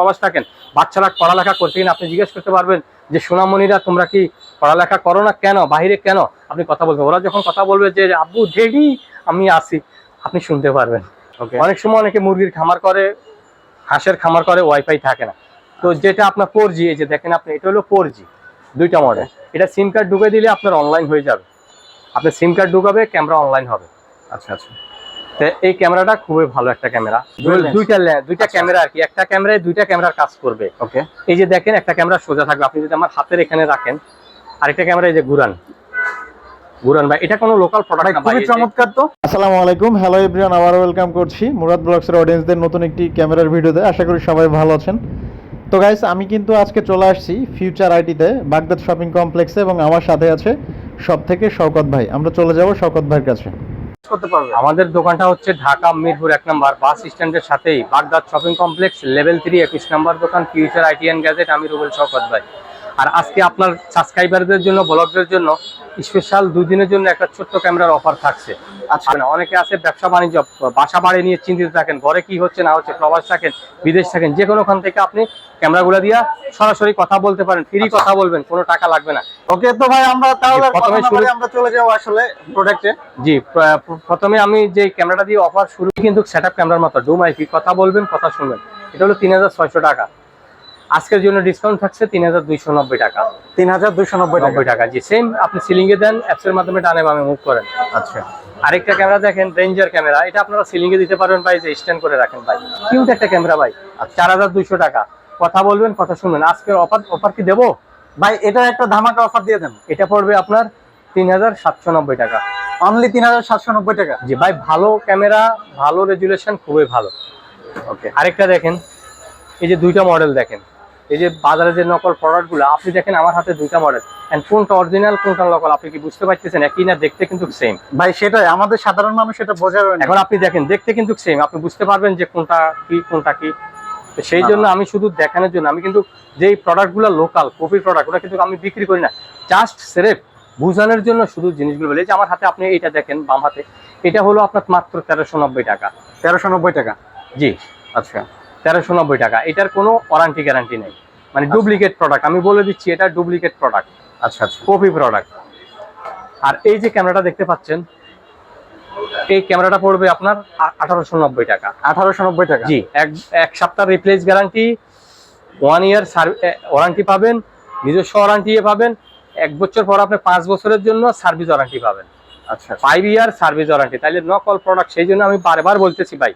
প্রবাস থাকেন বাচ্চারা পড়ালেখা করতে কিনা আপনি জিজ্ঞেস করতে পারবেন যে সোনামণিরা তোমরা কি পড়ালেখা করো না কেন? বাহিরে কেন? আপনি কথা বলবেন। ওরা যখন কথা বলবে যে আব্বু ডেডি আমি আসি আপনি শুনতে পারবেন। অনেক সময় অনেকে মুরগির খামার করে হাঁসের খামার করে ওয়াইফাই থাকে না। তো যেটা আপনার ফোর জি এই যে দেখেন আপনি এটা হলো ফোর জি দুইটা মডেল এটা সিম কার্ড ঢুকে দিলে আপনার অনলাইন হয়ে যাবে। আপনি সিম কার্ড ঢুকাবে ক্যামেরা অনলাইন হবে। আচ্ছা আচ্ছা। এই ক্যামেরাটা খুবই ভালো একটা ক্যামেরা। দুইটা দুইটা আচ্ছা, ক্যামেরা আর কি। একটা ক্যামেরায় দুইটা ক্যামেরার কাজ করবে। ওকে। এই যে দেখেন একটা ক্যামেরা সোজা থাকবে। আপনি যদি আমার হাতের এখানে রাখেন আরেকটা ক্যামেরা এই যে ঘুরান। ঘুরান ভাই এটা কোনো লোকাল প্রোডাক্ট না খুবই চমৎকার তো। আসসালামু আলাইকুম। হ্যালো এভরিওয়ান আবার ওয়েলকাম করছি মুরাদ ব্লগসের অডিয়েন্সদের নতুন একটি ক্যামেরার ভিডিওতে। আশা করি সবাই ভালো আছেন। তো গাইস আমি কিন্তু আজকে চলে আসছি ফিউচার আইটিতে বাগদাদ শপিং কমপ্লেক্সে এবং আমার সাথে আছে সব থেকে শওকত ভাই। আমরা চলে যাব শওকত ভাইয়ের কাছে। করতে পারবে? আমাদের দোকানটা হচ্ছে ঢাকা মিরপুর এক নম্বর বাস স্ট্যান্ডের সাথেই Baghdad shopping complex level three একুশ নম্বর দোকান ফিউচার আইটিএন গ্যাজেট আমি রুবেল শকত ভাই। আর আজকে আপনার সাবস্ক্রাইবারদের জন্য ব্লগদের জন্য স্পেশাল দুদিনের জন্য একটা ছোট্ট ক্যামেরার অফার থাকছে। আচ্ছা। মানে অনেকে আছে ব্যবসা বাণিজ্য বাসা বাড়ি নিয়ে চিন্তিত থাকেন ঘরে কি হচ্ছে না হচ্ছে প্রবাস থাকেন বিদেশ থাকেন যে কোনো ওখান থেকে আপনি ক্যামেরাগুলো দিয়ে সরাসরি কথা বলতে পারেন ফ্রি আচ্ছা। কথা বলবেন কোনো টাকা লাগবে না। ওকে তো ভাই আমরা তাহলে প্রথমে শুরু- আমরা চলে যাব আসলে প্রোডাক্টে জি প্র- প্র- প্রথমে আমি যে ক্যামেরাটা দিয়ে অফার শুরু কিন্তু সেট আপ ক্যামেরার মতো ডুম আইপি কথা বলবেন কথা শুনবেন। এটা হলো তিন হাজার ছয়শো টাকা। আজকের জন্য ডিসকাউন্ট থাকছে তিন হাজার দুইশো নব্বই টাকা। তিন হাজার দুইশো নব্বই টাকা নব্বই টাকা। জি সেম আপনি সিলিং এ দেন অ্যাপস এর মাধ্যমে ডানে বামে মুভ করেন। আচ্ছা। আরেকটা ক্যামেরা দেখেন রেঞ্জার ক্যামেরা এটা আপনারা সিলিং এ দিতে পারবেন ভাই যে স্ট্যান্ড করে রাখেন ভাই। কিউট একটা ক্যামেরা ভাই চার হাজার দুইশো টাকা। কথা বলবেন কথা শুনবেন। আজকের অফার অফার কি দেবো? ভাই এটা একটা ধামাকা অফার দিয়ে দেন। এটা পড়বে আপনার তিন হাজার সাতশো নব্বই টাকা। অনলি তিন হাজার সাতশো নব্বই টাকা। জি ভাই ভালো ক্যামেরা ভালো রেজুলেশন খুবই ভালো। ওকে আরেকটা দেখেন এই যে দুইটা মডেল দেখেন। এই যে বাজারে যে নকল প্রোডাক্টগুলো আপনি দেখেন আমার হাতে দুইটা মডেল এন্ড কোনটা অরিজিনাল কোনটা নকল আপনি কি বুঝতে পারতেছেন? একই না দেখতে কিন্তু সেম ভাই সেটাই আমাদের সাধারণ মানুষ এটা বোঝা যাবে না এখন আপনি দেখেন দেখতে কিন্তু সেম আপনি বুঝতে পারবেন যে কোনটা কি কোনটা কি। সেই জন্য আমি শুধু দেখানোর জন্য আমি কিন্তু যেই প্রোডাক্টগুলো লোকাল কপি প্রোডাক্ট ওটা কিন্তু আমি বিক্রি করি না। জাস্ট সেরেফ বুঝানোর জন্য শুধু জিনিসগুলো বলে। যে আমার হাতে আপনি এটা দেখেন বাম হাতে। এটা হলো আপনার মাত্র তেরোশো নব্বই টাকা। তেরোশো নব্বই টাকা? জি। আচ্ছা। তেরোশো নব্বই টাকা। এটার কোনো ওয়ারান্টি গ্যারান্টি নেই। মানে ডুপ্লিকেট প্রোডাক্ট আমি বলে দিচ্ছি এটা ডুপ্লিকেট প্রোডাক্ট আচ্ছা আচ্ছা। কপি প্রোডাক্ট আর এই যে ক্যামেরাটা দেখতে পাচ্ছেন এই ক্যামেরাটা পড়বে আপনার আঠারোশো নব্বই টাকা। আঠারোশো নব্বই টাকা? জি এক এক সপ্তাহ replace guarantee one year warranty পাবেন নিজস্ব ওয়ারান্টি পাবেন এক বছর পর আপনি পাঁচ বছরের জন্য সার্ভিস ওয়ারান্টি পাবেন। আচ্ছা ফাইভ ইয়ার সার্ভিস ওয়ারান্টি তাহলে নকল প্রোডাক্ট সেই জন্য আমি বারবার বলতেছি ভাই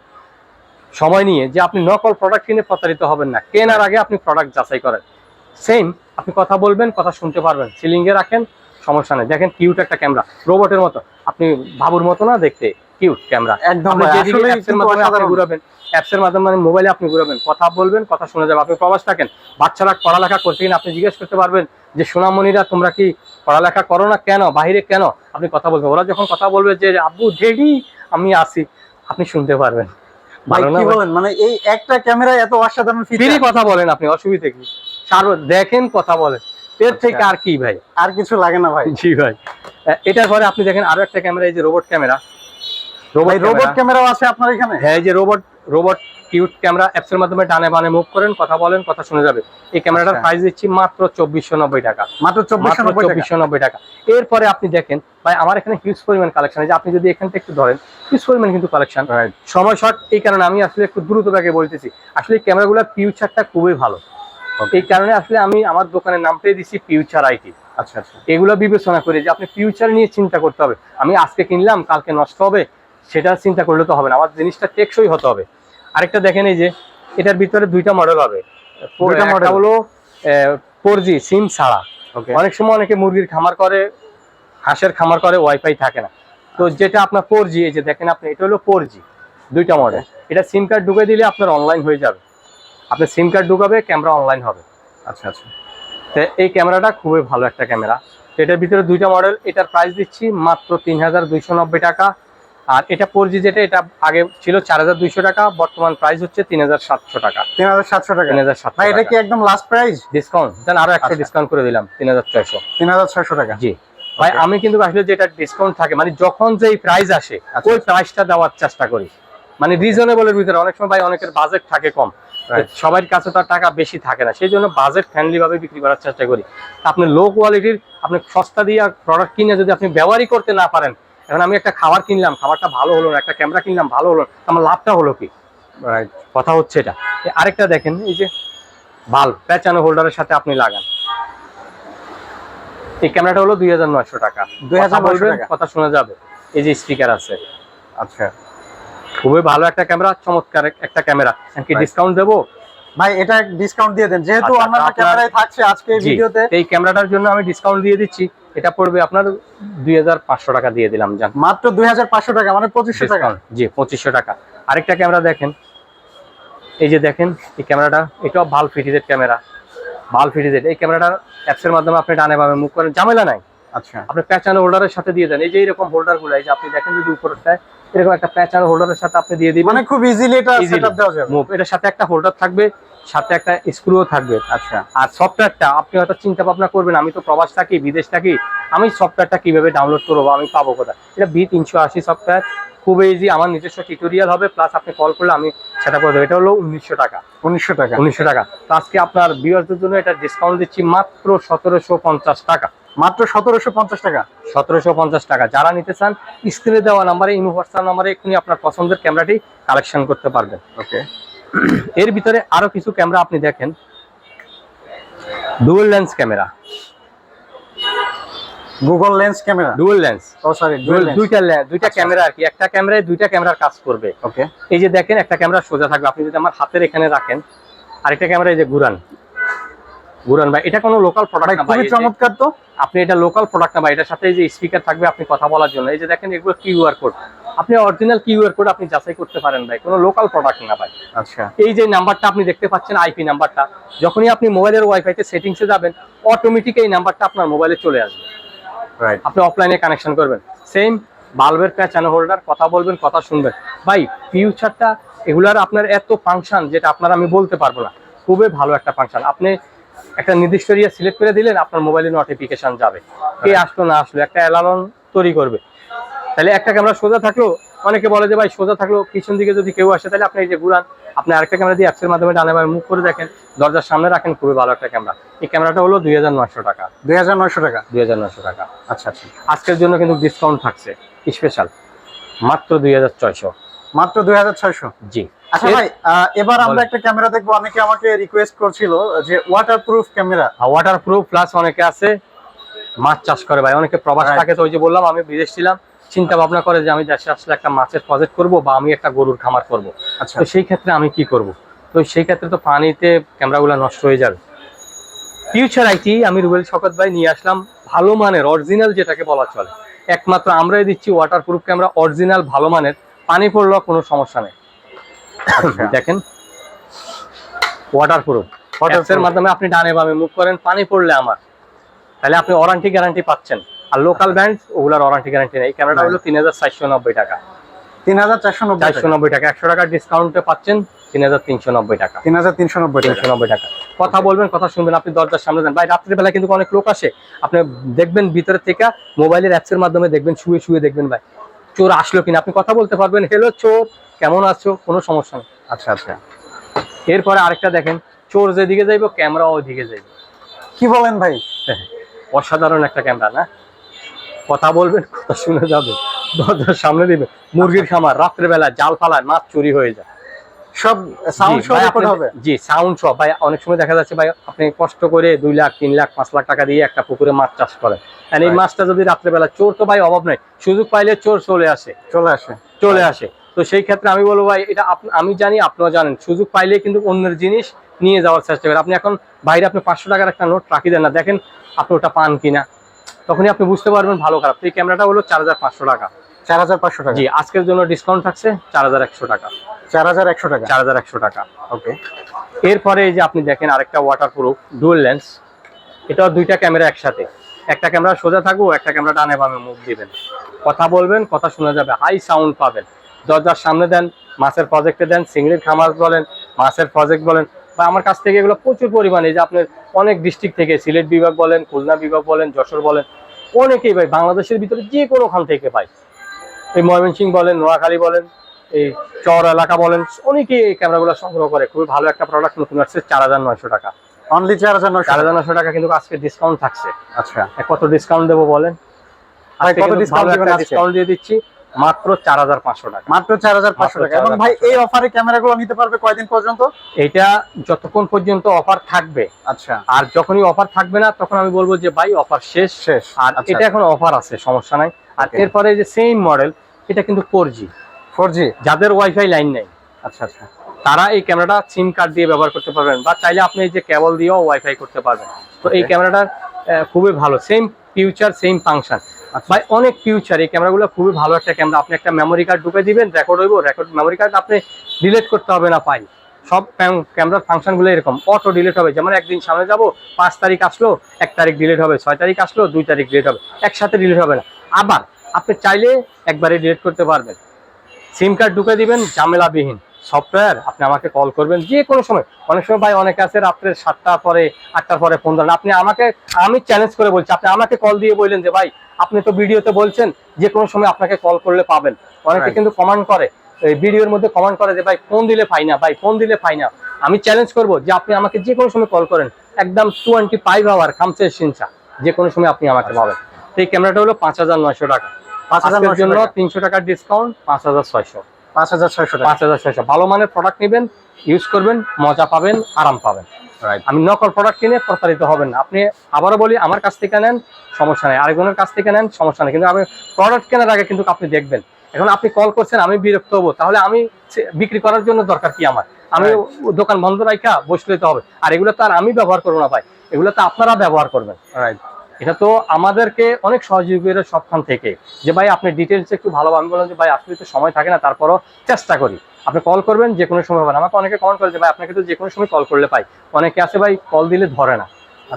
সময় নিয়ে যে আপনি নকল প্রোডাক্ট কিনে প্রতারিত হবেন না। কেনার আগে আপনি প্রোডাক্ট যাচাই করেন। সেম আপনি কথা বলবেন কথা শুনতে পারবেন। সিলিংয়ে রাখেন সমস্যা নেই। দেখেন কিউট একটা ক্যামেরা রোবটের মতো। আপনি বাবুর মতো না দেখতে? কিউট ক্যামেরা একদম। ঘুরাবেন অ্যাপসের মাধ্যমে মানে মোবাইলে আপনি ঘুরাবেন কথা বলবেন কথা শোনা যাবে। আপনি প্রবাস থাকেন বাচ্চারা পড়ালেখা করতে কিনা আপনি জিজ্ঞেস করতে পারবেন যে সোনামণিরা তোমরা কি পড়ালেখা করো না কেন? বাইরে কেন? আপনি কথা বলবেন। ওরা যখন কথা বলবে যে আব্বু ডেডি আমি আসি। আপনি শুনতে পারবেন। ভালো না বলেন? মানে এই একটা ক্যামেরায় এত অসাধারণ ফিচার কথা বলেন আপনি অসুবিধা কি? সার দেখেন কথা বলেন। এর আচ্ছা। থেকে আর কি ভাই? আর কিছু লাগে না ভাই। জি ভাই। এটার পরে আপনি দেখেন আরও একটা ক্যামেরা এই যে রোবট ক্যামেরা। রোবট রোবট ক্যামেরাও আছে আপনার এখানে? হ্যাঁ এই যে robot robot cute camera apps এর মাধ্যমে ডানে বানে মুভ করেন কথা বলেন কথা শুনে যাবে। এই ক্যামেরাটার আচ্ছা। প্রাইস দিচ্ছি মাত্র চব্বিশশো নব্বই টাকা। মাত্র চব্বিশশো নব্বই টাকা। এরপরে আপনি দেখেন ভাই আমার এখানে হিউজ পরিমাণ কালেকশন আছে আপনি যদি এখান থেকে একটু ধরেন হিউজ পরিমাণ কিন্তু কালেকশন. সময় শর্ট এই কারণে আমি আসলে একটু দ্রুত ব্যাগে বলতেছি। আসলে ক্যামেরাগুলোর ফিউচারটা খুবই ভালো। এই কারণে আসলে আমি আমার দোকানের নামটাই দিচ্ছি ফিউচার আইটি আচ্ছা আচ্ছা। এগুলো বিবেচনা করে যে আপনি ফিউচার নিয়ে চিন্তা করতে হবে। আমি আজকে কিনলাম কালকে নষ্ট হবে সেটা চিন্তা করলে তো হবে না। আমার জিনিসটা টেকসই হতে হবে। আরেকটা দেখেন এই যে এটার ভিতরে দুইটা মডেল হবে। দুইটা model? হলো ফোর জি সিম ছাড়া। অনেক সময় অনেকে মুরগির খামার করে হাঁসের খামার করে ওয়াইফাই থাকে না। তো যেটা আপনার ফোর জি এই যে দেখেন আপনি এটা হলো ফোর জি দুইটা মডেল এটা সিম কার্ড ঢুকে দিলে আপনার অনলাইন হয়ে যাবে। আপনি সিম কার্ড ঢুকাবে ক্যামেরা অনলাইন হবে। আচ্ছা আচ্ছা। তো এই ক্যামেরাটা খুবই ভালো একটা ক্যামেরা এটার ভিতরে দুইটা মডেল এটার প্রাইস দিচ্ছি মাত্র তিন হাজার দুইশো নব্বই টাকা। আর এটা ফোর জি যেটা এটা আগে ছিল চার হাজার দুইশো টাকা বর্তমান প্রাইস হচ্ছে তিন হাজার সাতশো টাকা। তিন হাজার সাতশো টাকা। তিন হাজার সাতশো এটা কি একদম লাস্ট প্রাইস ডিসকাউন্ট দেন আরও একটা আচ্ছা। ডিসকাউন্ট করে দিলাম তিন হাজার ছয়শো। তিন হাজার ছয়শো টাকা। জি। ভাই আমি কিন্তু আসলে যেটা ডিসকাউন্ট থাকে মানে যখন যেই প্রাইস আসে আচ্ছা। ওই প্রাইসটা দেওয়ার চেষ্টা করি। মানে রিজনেবলের ভিতরে অনেক সময় ভাই অনেকের বাজেট থাকে কম। সবার কাছে তো আর টাকা বেশি থাকে না সেই জন্য বাজেট ফ্রেন্ডলি ভাবে বিক্রি করার চেষ্টা করি। আপনি লো কোয়ালিটির আপনি সস্তা দিয়ে প্রোডাক্ট কিনে যদি আপনি ব্যবহারই করতে না পারেন এখন আমি একটা খাবার কিনলাম খাবারটা ভালো হলো না একটা ক্যামেরা কিনলাম ভালো হলো না, আমার লাভটা হলো কি? কথা হচ্ছে এটা। আরেকটা দেখেন এই যে ভালো প্যাচানো হোল্ডারের সাথে আপনি লাগান। এই ক্যামেরাটা হলো দুই হাজার নয়শো টাকা। 2900 কথা বলবেন, কথা শোনা যাবে। এই যে স্পিকার আছে। আচ্ছা। খুবই ভালো একটা ক্যামেরা চমৎকার একটা ক্যামেরা কি ডিসকাউন্ট দেবো? ভাই এটা ডিসকাউন্ট দিয়ে দেন। যেহেতু আমার অন্যান্য ক্যামেরায় থাকছে আজকে ভিডিওতে এই ক্যামেরাটার জন্য আমি ডিসকাউন্ট দিয়ে দিচ্ছি। এটা পড়বে আপনার দুই হাজার পাঁচশো টাকা দিয়ে দিলাম যান মাত্র দুই হাজার পাঁচশো টাকা মানে পঁচিশশো টাকা? জি পঁচিশশো টাকা। আরেকটা ক্যামেরা দেখেন। এই যে দেখেন এই ক্যামেরাটা এটাও ভালো ফিটিজেড ক্যামেরা। ভালো ফিটিজেড এই ক্যামেরাটা অ্যাপসের মাধ্যমে আপনি ডানে পাবেন মুখ করেন ঝামেলা নাই। আচ্ছা। আপনি প্যাচানো হোল্ডারের সাথে দিয়ে দেন। এই যে এরকম হোল্ডারগুলো এই যে আপনি দেখেন যদি উপরটায় এরকম একটা প্যাচানো হোল্ডারের সাথে আপনি দিয়ে দিবেন। মানে খুব ইজিলি এটা সেটআপ দেওয়া যাবে। মুভ এটার সাথে একটা হোল্ডার থাকবে সাথে একটা স্ক্রুও থাকবে। আচ্ছা। আর সফটওয়্যারটা আপনি হয়তো চিন্তা ভাবনা করবেন আমি তো প্রবাস থাকি বিদেশ থাকি আমি সফটওয়্যারটা কীভাবে ডাউনলোড করব আমি পাবো কোথায়? এটা বি তিনশো আশি সফটওয়্যার খুব ইজি আমার নিজস্ব টিউটোরিয়াল হবে প্লাস আপনি কল করলে আমি সেটা করে দেবো। এটা হলো উনিশশো টাকা। উনিশশো টাকা। উনিশশো টাকা। তো আজকে আপনার ভিউয়ারদের জন্য এটা ডিসকাউন্ট দিচ্ছি মাত্র সতেরোশো পঞ্চাশ টাকা। মাত্র সতেরোশো পঞ্চাশ টাকা। সতেরোশো পঞ্চাশ টাকা। যারা নিতে চান স্ক্রিনে দেওয়া নাম্বারে হোয়াটসঅ্যাপ নাম্বারে এক্ষুনি আপনার পছন্দের ক্যামেরাটি কালেকশন করতে পারবেন। ওকে। এর ভিতরে আরও কিছু ক্যামেরা আপনি দেখেন। Dual lens camera. Google lens camera? Dual lens ও সরি ডুয়েল দুইটা লে- দুইটা আচ্ছা। ক্যামেরা আর কি। একটা ক্যামেরায় দুইটা ক্যামেরার কাজ করবে। ওকে। এই যে দেখেন একটা ক্যামেরা সোজা থাকবে। আপনি যদি আমার হাতের এখানে রাখেন আরেকটা ক্যামেরা এই যে ঘুরান। ঘুরান ভাই এটা কোনো লোকাল প্রোডাক্ট না ভাই চমৎকার তো। আপনি এটা লোকাল প্রোডাক্ট না ভাই এটার সাথে যে স্পিকার থাকবে আপনি কথা বলার জন্য। এই যে দেখেন এগুলো কিউআর কোড আপনি অরিজিনাল কিউআর কোড আপনি যাচাই করতে পারেন ভাই কোনো লোকাল প্রোডাক্ট না ভাই। আচ্ছা। এই যে নাম্বারটা আপনি দেখতে পাচ্ছেন আইপি নাম্বারটা যখনই আপনি মোবাইলের ওয়াইফাইতে সেটিংসে যাবেন অটোমেটিক এই নাম্বারটা আপনার মোবাইলে চলে আসবে। রাইট আপনি অফলাইনে কানেকশন করবেন। সেম বাল্বের প্যাচানো হোল্ডার কথা বলবেন কথা শুনবেন। ভাই ফিউচারটা এগুলার আপনার এত ফাংশন যেটা আপনার আমি বলতে পারব না। খুবই ভালো একটা ফাংশন আপনি একটা নির্দিষ্ট এরিয়া সিলেক্ট করে দিলেন আপনার মোবাইলে নোটিফিকেশন যাবে। কে আসলো না আসলো একটা অ্যালার্ম তৈরি করবে। তাহলে একটা ক্যামেরা সোজা থাকল অনেকে বলে যে ভাই সোজা থাকল পিছন দিকে যদি কেউ আসে তাহলে আপনি এই যে ঘুরান আপনি আরেকটা ক্যামেরা দিয়ে অ্যাপসের মাধ্যমে ডানে মুভ করে দেখেন। দরজার সামনে রাখেন খুবই ভালো একটা ক্যামেরা এই ক্যামেরাটা হলো দুই হাজার নয়শো টাকা। দুই হাজার নয়শো টাকা? দুই হাজার নয়শো টাকা। আচ্ছা আচ্ছা। আজকের জন্য কিন্তু ডিসকাউন্ট থাকছে। স্পেশাল মাত্র দুই হাজার ছয়শো। মাত্র দুই হাজার ছয়শো? জি। আচ্ছা ভাই এবার আমরা একটা ক্যামেরা দেখব। অনেকে আমাকে রিকোয়েস্ট করছিল যে waterproof camera. Waterproof plus অনেকে আছে মাছ চাষ করে ভাই। অনেকে প্রবাস থাকে তো ওই যে বললাম আমি বিদেশ ছিলাম। চিন্তা ভাবনা করে যে আমি দেশে আসলে একটা মাছের প্রজেক্ট করব বা আমি একটা গরুর খামার করব। আচ্ছা। তো সেই ক্ষেত্রে আমি কি করব? তো সেই ক্ষেত্রে তো পানিতে ক্যামেরাগুলো নষ্ট হয়ে যাবে। ফিউচার আইটি আমি রুবেল শকত ভাই নিয়ে আসলাম ভালো মানের অরিজিনাল যেটাকে বলা চলে। একমাত্র আমরাই দিচ্ছি ওয়াটার প্রুফ ক্যামেরা অরিজিনাল ভালো মানের। পানি পড়লেও কোনো সমস্যা নেই। দেখেন। ওয়াটার প্রুফ এর মাধ্যমে আপনি ডানে বামে মুভ করেন পানি পড়লে আমার। তাহলে আপনি ওয়ারেন্টি গ্যারান্টি পাচ্ছেন। আর লোকাল ব্র্যান্ড ওগুলার ওয়ারেন্টি গ্যারান্টি নেই। ক্যামেরাটা হলো তিন হাজার চারশো নব্বই টাকা। তিন হাজার চারশো চারশো নব্বই টাকা। একশো টাকার ডিসকাউন্টে পাচ্ছেন তিন হাজার তিনশো নব্বই টাকা। তিন হাজার তিনশো নব্বই টাকা। তিনশো নব্বই টাকা। কথা বলবেন কথা শুনবেন আপনি দরজার সামনে দেন ভাই রাত্রিবেলা কিন্তু অনেক লোক আসে। আপনি দেখবেন ভিতরে থেকে মোবাইলের অ্যাপসের মাধ্যমে দেখবেন শুয়ে শুয়ে দেখবেন ভাই। চোর আসলো কিনা? আপনি কথা বলতে পারবেন। হেলো চোর কেমন আছো? কোনো সমস্যা নেই। আচ্ছা আচ্ছা। এরপরে আরেকটা দেখেন চোর যেদিকে যাইব ক্যামেরা ওইদিকে যাইব। কি বলেন ভাই? অসাধারণ একটা ক্যামেরা না? কথা বলবেন কথা শুনে যাবে। দরজার সামনে দিবে। মুরগির খামার রাত্রেবেলা জাল ফালায় মাছ চুরি হয়ে যায়। সব সাউন্ড শো রেকর্ড হবে? জি সাউন্ড ভাই অনেক সময় দেখা যাচ্ছে ভাই আপনি কষ্ট করে দুই লাখ তিন লাখ পাঁচ লাখ টাকা দিয়ে একটা পুকুরে মাছ চাষ করেন। এই মাছটা যদি রাত্রেবেলা চোর তো ভাই অভাব নাই। সুযোগ পাইলে চোর চলে আসে। চলে আসে। চলে আসে। তো সেই ক্ষেত্রে আমি বলব ভাই এটা আমি জানি আপনারা জানেন সুযোগ পাইলে কিন্তু অন্যের জিনিস নিয়ে যাওয়ার চেষ্টা করেন। আপনি এখন বাইরে আপনি পাঁচশো টাকার একটা নোট রাখি দেন না দেখেন আপনি ওটা পান কিনা। তখনই আপনি বুঝতে পারবেন ভালো খারাপ। এই ক্যামেরাটা হলো চার হাজার পাঁচশো টাকা। চার হাজার পাঁচশো টাকা। জি আজকের জন্য ডিসকাউন্ট থাকছে চার হাজার একশো টাকা। চার হাজার একশো টাকা। চার হাজার একশো টাকা ওকে এরপরে এই যে আপনি দেখেন আরেকটা ওয়াটার প্রুফ ডুয়েল লেন্স এটাও দুইটা ক্যামেরা একসাথে। একটা ক্যামেরা সোজা থাকব একটা ক্যামেরা ডানে বামে মুখ দিবেন। কথা বলবেন কথা শোনা যাবে হাই সাউন্ড পাবেন। দরজার সামনে দেন মাছের প্রজেক্টে দেন চিংড়ির খামার বলেন মাছের প্রজেক্ট বলেন বা আমার কাছ থেকে এগুলো প্রচুর পরিমাণে এই যে আপনার অনেক ডিস্ট্রিক্ট থেকে সিলেট বিভাগ বলেন খুলনা বিভাগ বলেন যশোর বলেন অনেকেই ভাই বাংলাদেশের ভিতরে যে কোনো কোনোখান থেকে পাই এই ময়মনসিংহ বলেন নোয়াখালী বলেন এই চর এলাকা বলেন অনেকেই এই ক্যামেরাগুলো সংগ্রহ করে। খুবই ভালো একটা প্রোডাক্ট নতুন আসছে চার হাজার নয়শো টাকা। অনলি চার হাজার নয়শো চার হাজার নয়শো টাকা কিন্তু আজকে ডিসকাউন্ট থাকছে। আচ্ছা। কত ডিসকাউন্ট দেবো বলেন? ডিসকাউন্ট দিয়ে দিচ্ছি মাত্র চার হাজার পাঁচশো টাকা। মাত্র চার হাজার পাঁচশো টাকা। এবং ভাই 4,500 এই অফারে ক্যামেরাগুলো নিতে পারবে কয়দিন পর্যন্ত? এটা যতক্ষণ পর্যন্ত অফার থাকবে। আচ্ছা। আর যখনই অফার থাকবে না তখন আমি বলব যে ভাই অফার শেষ। শেষ। আর আচ্ছা, এটা এখন অফার আছে সমস্যা নাই। আর এরপরে যে সেম মডেল এটা কিন্তু ফোর জি ফোর জি যাদের ওয়াইফাই লাইন নেই। আচ্ছা আচ্ছা। তারা এই ক্যামেরাটা সিম কার্ড দিয়ে ব্যবহার করতে পারবেন বা চাইলে আপনি এই যে কেবল দিয়েও ওয়াইফাই করতে পারবেন। তো এই. ক্যামেরাটার খুবই ভালো। Same future same function. ভাই অনেক ফিউচার এই ক্যামেরাগুলো খুবই ভালো একটা ক্যামেরা আপনি একটা মেমোরি কার্ড ঢুকে দিবেন রেকর্ড হইব। রেকর্ড মেমোরি কার্ড আপনি ডিলিট করতে হবে না পাই সব ক্যামেরার ফাংশনগুলো এরকম। অটো ডিলিট হবে। যেমন একদিন সামনে যাব পাঁচ তারিখ আসলো এক তারিখ ডিলিট হবে। ছয় তারিখ আসলো দুই তারিখ ডিলিট হবে। একসাথে ডিলিট হবে না। আবার আপনি চাইলে একবারে ডিলিট করতে পারবেন। সিম কার্ড ঢুকে দিবেন ঝামেলাবিহীন। সফটওয়্যার আপনি আমাকে কল করবেন যে কোনো সময়। অনেক সময় ভাই অনেকে আছে রাত্রে সাতটার পরে আটটার পরে ফোন ধরেন। আপনি আমাকে আমি চ্যালেঞ্জ করে বলছি আপনি আমাকে কল দিয়ে বললেন যে ভাই আপনি তো ভিডিওতে বলছেন যে কোনো সময় আপনাকে কল করলে পাবেন। অনেকে কিন্তু কমান্ড করে। এই ভিডিওর মধ্যে কমান্ড করে যে ভাই ফোন দিলে পাই না ভাই ফোন দিলে পাই না। আমি চ্যালেঞ্জ করব যে আপনি আমাকে যে কোনো সময় কল করেন। একদম টোয়েন্টি ফাইভ আওয়ার খামসের সিনচা। যে কোনো সময় আপনি আমাকে পাবেন। এই ক্যামেরাটা হলো পাঁচ হাজার নয়শো টাকা। আজকের জন্য টাকা। তিনশো টাকার ডিসকাউন্ট পাঁচ হাজার ছয়শো। পাঁচ হাজার ছয়শো পাঁচ হাজার ছয়শো। ভালো মানের প্রোডাক্ট নেবেন ইউজ করবেন মজা পাবেন আরাম পাবেন। রাইট আমি নকল প্রোডাক্ট কিনে প্রতারিত হবেন না। আপনি আবারও বলি আমার কাছ থেকে নেন সমস্যা নেই। আরেকজনের কাছ থেকে নেন সমস্যা নেই। কিন্তু আমি প্রোডাক্ট কেনার আগে কিন্তু আপনি দেখবেন। এখন আপনি কল করছেন আমি বিরক্ত হব। তাহলে আমি বিক্রি করার জন্য দরকার কি আমার? আমি দোকান বন্ধ রাখা বসলে হবে। আর এগুলো তো আর আমি ব্যবহার করব না ভাই। এগুলো তো আপনারা ব্যবহার করবেন। রাইট এটা তো আমাদেরকে অনেক সহযোগীরা সবখান থেকে। যে ভাই আপনি ডিটেলস একটু ভালো আমি বললাম যে ভাই আসলে তো সময় থাকে না তারপরও চেষ্টা করি। আপনি কল করবেন যে কোনো সময় পাবেন আমাকে অনেকে কমেন্ট করে যে ভাই আপনাকে তো যে কোনো সময় কল করলে পাই। অনেকে আছে ভাই কল দিলে ধরে না।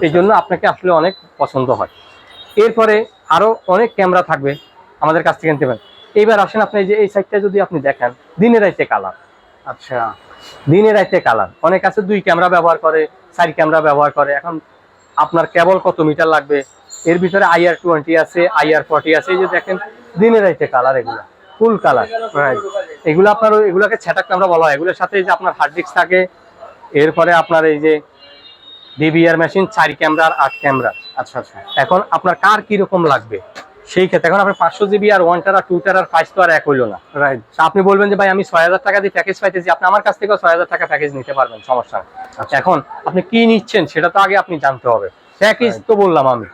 এই জন্য আপনাকে আসলে অনেক পছন্দ হয়। এরপরে আরও অনেক ক্যামেরা থাকবে আমাদের কাছ থেকে নিতে পারেন। এইবার আসেন আপনি যে এই সাইডটা যদি আপনি দেখেন দিনের রাইতে কালার আচ্ছা। দিনের রাইতে কালার অনেক আছে দুই ক্যামেরা ব্যবহার করে চার ক্যামেরা ব্যবহার করে। এখন আপনার কেবল কত মিটার লাগবে? এর ভিতরে আইআর টোয়েন্টি আছে আইআর ফর্টি আছে এই যে দেখেন দিনের রাইতে কালার এগুলো ফুল কালার এগুলো আপনার এগুলোকে ছেটাক আমরা বলা হয়। এগুলোর সাথে যে আপনার হার্ড ডিস্ক থাকে এরপরে আপনার এই যে ডিবিআর মেশিন চার আর আট ক্যামেরা আচ্ছা আচ্ছা। এখন আপনার কার কীরকম লাগবে? সেই ক্ষেত্রে। এখন আপনার পাঁচশো জিবি আর ওয়ান টার আর টু টার আর প্রাইস তো আর এক হইল না। রাইট আপনি বলবেন যে ভাই আমি ছয় হাজার টাকা দিয়ে প্যাকেজ পাইতেছি। আপনি আমার কাছ থেকেও ছয় হাজার টাকা প্যাকেজ নিতে পারবেন সমস্যা নেই। আচ্ছা। এখন আপনি কি নিচ্ছেন সেটা তো আগে আপনি জানতে হবে। প্যাকেজ তো বললাম আমি।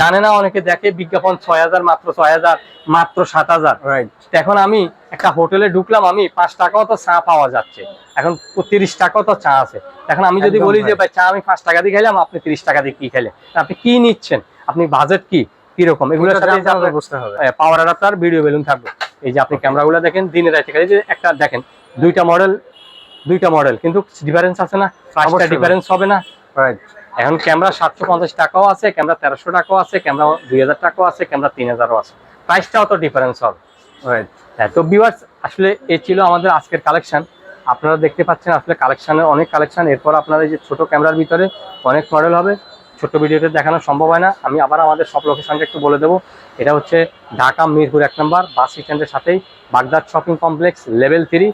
জানে না অনেকে দেখে বিজ্ঞাপন ছয় হাজার মাত্র ছয় হাজার মাত্র সাত হাজার। রাইট এখন আমি একটা হোটেলে ঢুকলাম আমি পাঁচ টাকাও তো চা পাওয়া যাচ্ছে। এখন তিরিশ টাকাও তো চা আছে। এখন আমি যদি বলি যে ভাই চা আমি পাঁচ টাকা দিয়ে খেলাম আপনি তিরিশ টাকা দিয়ে কি খেলেন আপনি কি নিচ্ছেন? আপনি বাজেট কি? কীরকম? এগুলোর সাথে আপনার বুঝতে হবে। পাওয়ার অ্যাডাপ্টার ভিডিও বেলুন থাকবে। এই যে আপনি ক্যামেরাগুলো দেখেন দিনে রাতে এই যে একটা দেখেন দুইটা মডেল দুইটা মডেল কিন্তু ডিফারেন্স আছে না? পাঁচটা। ডিফারেন্স হবে না। রাইট এখন ক্যামেরা সাতশো পঞ্চাশ টাকাও আছে ক্যামেরা তেরোশো টাকাও আছে ক্যামেরা দুই হাজার টাকাও আছে ক্যামেরা তিন হাজারও আছে। প্রাইসটাও তো ডিফারেন্স হবে। হ্যাঁ তো ভিউয়ার্স আসলে এ ছিল আমাদের আজকের কালেকশন আপনারা দেখতে পাচ্ছেন আসলে কালেকশনের অনেক কালেকশন এরপর আপনারা এই যে ছোট ক্যামেরার ভিতরে অনেক মডেল হবে। ছোট ভিডিওতে দেখানো সম্ভব হয় না। আমি আবার আমাদের সব লোকেশনটা একটু বলে দেবো। এটা হচ্ছে ঢাকা মিরপুর এক নম্বর বাস স্ট্যান্ডের সাথেই Baghdad shopping complex level three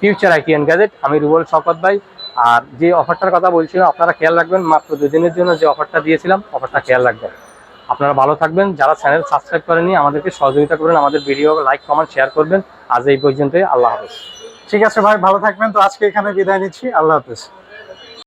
future IT and gadget আমি রুবল শওকত ভাই। আর যে অফারটার কথা বলছিলাম আপনারা খেয়াল রাখবেন, মাত্র দুদিনের জন্য যে অফারটা দিয়েছিলাম, অফারটা খেয়াল রাখবেন। আপনারা ভালো থাকবেন। যারা চ্যানেল সাবস্ক্রাইব করেনি আমাদেরকে সহযোগিতা করবেন আমাদের ভিডিও লাইক কমেন্ট শেয়ার করবেন। আজ এই পর্যন্তই। আল্লাহ হাফেজ। ঠিক আছে ভাই, ভালো থাকবেন। তো আজকে এখানে বিদায় নিচ্ছি। আল্লাহ হাফেজ।